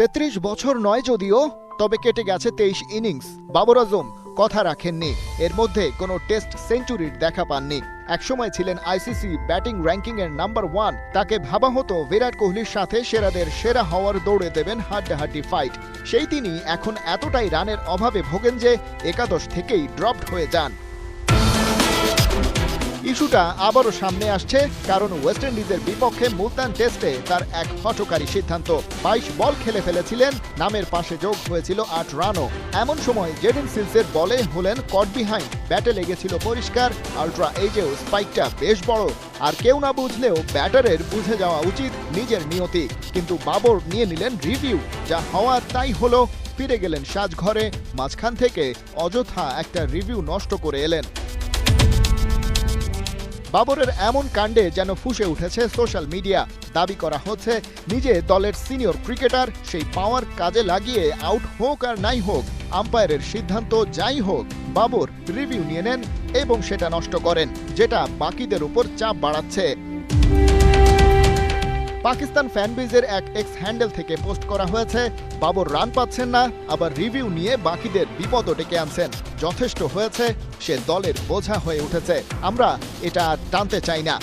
তেত্রিশ বছর নয় যদিও, তবে কেটে গেছে তেইশ ইনিংস। বাবর আজম, কথা রাখেননি। এর মধ্যে কোনো টেস্ট সেঞ্চুরির দেখা পাননি। একসময় ছিলেন আইসিসি ব্যাটিং র্যাঙ্কিং এর নাম্বার ওয়ান। তাকে ভাবা হতো বিরাট কোহলির সাথে সেরাদের সেরা হওয়ার দৌড়ে দেবেন হাড্ডাহাড্ডি ফাইট। সেই তিনি এখন এতটাই রানের অভাবে ভোগেন যে, একাদশ থেকেই ড্রপড হয়ে যান। ইস্যুটা আবারও সামনে আসছে, কারণ ওয়েস্ট ইন্ডিজের বিপক্ষে মুলতান টেস্টে তার এক হটকারী সিদ্ধান্ত। বাইশ বল খেলে ফেলেছিলেন, নামের পাশে যোগ হয়েছিল আট রানও। এমন সময় জেডিন সিলসের বলে হলেন কট বিহাইন্ড। ব্যাটে লেগেছিল পরিষ্কার, আলট্রা এজেও স্পাইকটা বেশ বড়। আর কেউ না বুঝলেও ব্যাটারের বুঝে যাওয়া উচিত নিজের নিয়তি। কিন্তু বাবর নিয়ে নিলেন রিভিউ, যা হওয়া তাই হলো, ফিরে গেলেন সাজঘরে, মাঝখান থেকে অযথা একটা রিভিউ নষ্ট করে এলেন। বাবরের এমন কাণ্ডে যেন ফুসে উঠেছে সোশ্যাল মিডিয়া। দাবি করা হচ্ছে, নিজে দলের সিনিয়র ক্রিকেটার, সেই পাওয়ার কাজে লাগিয়ে আউট হোক আর নাই হোক, আম্পায়ারের সিদ্ধান্ত যাই হোক, বাবর রিভিউ নিয়ে নেন এবং সেটা নষ্ট করেন, যেটা বাকিদের উপর চাপ বাড়াচ্ছে। পাকিস্তান ফ্যানবেজের এক এক্স হ্যান্ডেল থেকে পোস্ট করা হয়েছে, বাবর রান পাচ্ছেন না, আবার রিভিউ নিয়ে বাকিদের বিপদ ডেকে আনছেন। যথেষ্ট হয়েছে, সে দলের বোঝা হয়ে উঠেছে। আমরা এটা টানতে চাই না।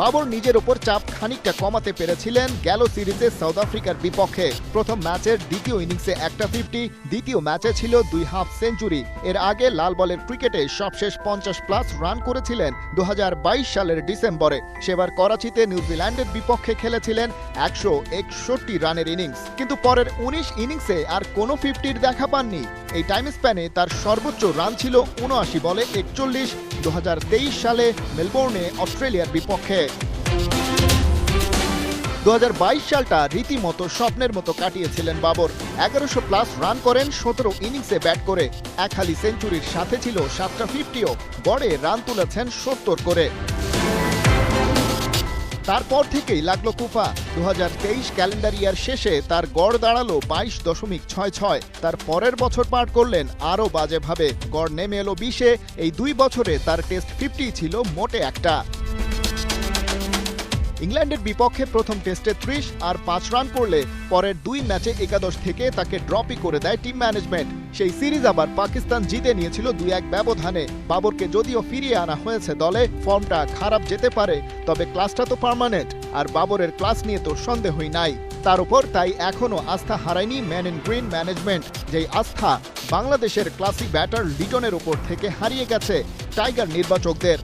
বাবর নিজের ওপর চাপ খানিকটা কমাতে পেরেছিলেন গেল সিরিজে সাউথ আফ্রিকার বিপক্ষে। প্রথম ম্যাচের দ্বিতীয় ইনিংসে একটা ফিফটি, দ্বিতীয় ম্যাচে ছিল দুই হাফ সেঞ্চুরি। এর আগে লাল বলের ক্রিকেটে সবশেষ পঞ্চাশ প্লাস রান করেছিলেন দু হাজার বাইশ সালের ডিসেম্বরে। সেবার করাচিতে নিউজিল্যান্ডের বিপক্ষে খেলেছিলেন একশো একষট্টি রানের ইনিংস। কিন্তু পরের উনিশ ইনিংসে আর কোনো ফিফটির দেখা পাননি। এই টাইম স্প্যানে তার সর্বোচ্চ রান ছিল উনআশি বলে একচল্লিশ দুহাজার তেইশ সালে মেলবোর্নে অস্ট্রেলিয়ার বিপক্ষে। দু হাজার বাইশ সালটা রীতিমতো স্বপ্নের মতো কাটিয়েছিলেন বাবর। এগারোশো প্লাস রান করেন, সতেরো ইনিংসে ব্যাট করে। এক হালি সেঞ্চুরির সাথে ছিল সাতটা ফিফটিও। গড়ে রান তুলেছেন সত্তর করে। তারপর থেকেই লাগল কুফা দু হাজার তেইশ ক্যালেন্ডার ইয়ার শেষে তার গড় দাঁড়াল বাইশ দশমিক ছয় ছয়। তার পরের বছর পার করলেন আরও বাজেভাবে। গড় নেমে এলো বিশে। এই দুই বছরে তার টেস্ট ফিফটি ছিল মোটে একটা। ইংল্যান্ডের বিপক্ষে প্রথম টেস্টে ত্রিশ আর পাঁচ রান করলে পরের দুই ম্যাচে একাদশ থেকে তাকে ড্রপই করে দেয় টিম ম্যানেজমেন্ট। সেই সিরিজ আবার পাকিস্তান জিতে নিয়েছিল দুই এক ব্যবধানে। বাবরকে যদিও ফিরিয়ে আনা হয়েছে দলে, ফর্মটা খারাপ যেতে পারে, তবে ক্লাসটা তো পার্মানেন্ট আর বাবরের ক্লাস নিয়ে তো সন্দেহই নাই। তার উপর তাই এখনও আস্থা হারায়নি ম্যান ইন গ্রিন ম্যানেজমেন্ট, যেই আস্থা বাংলাদেশের ক্লাসিক ব্যাটার লিটনের উপর থেকে হারিয়ে গেছে টাইগার নির্বাচকদের।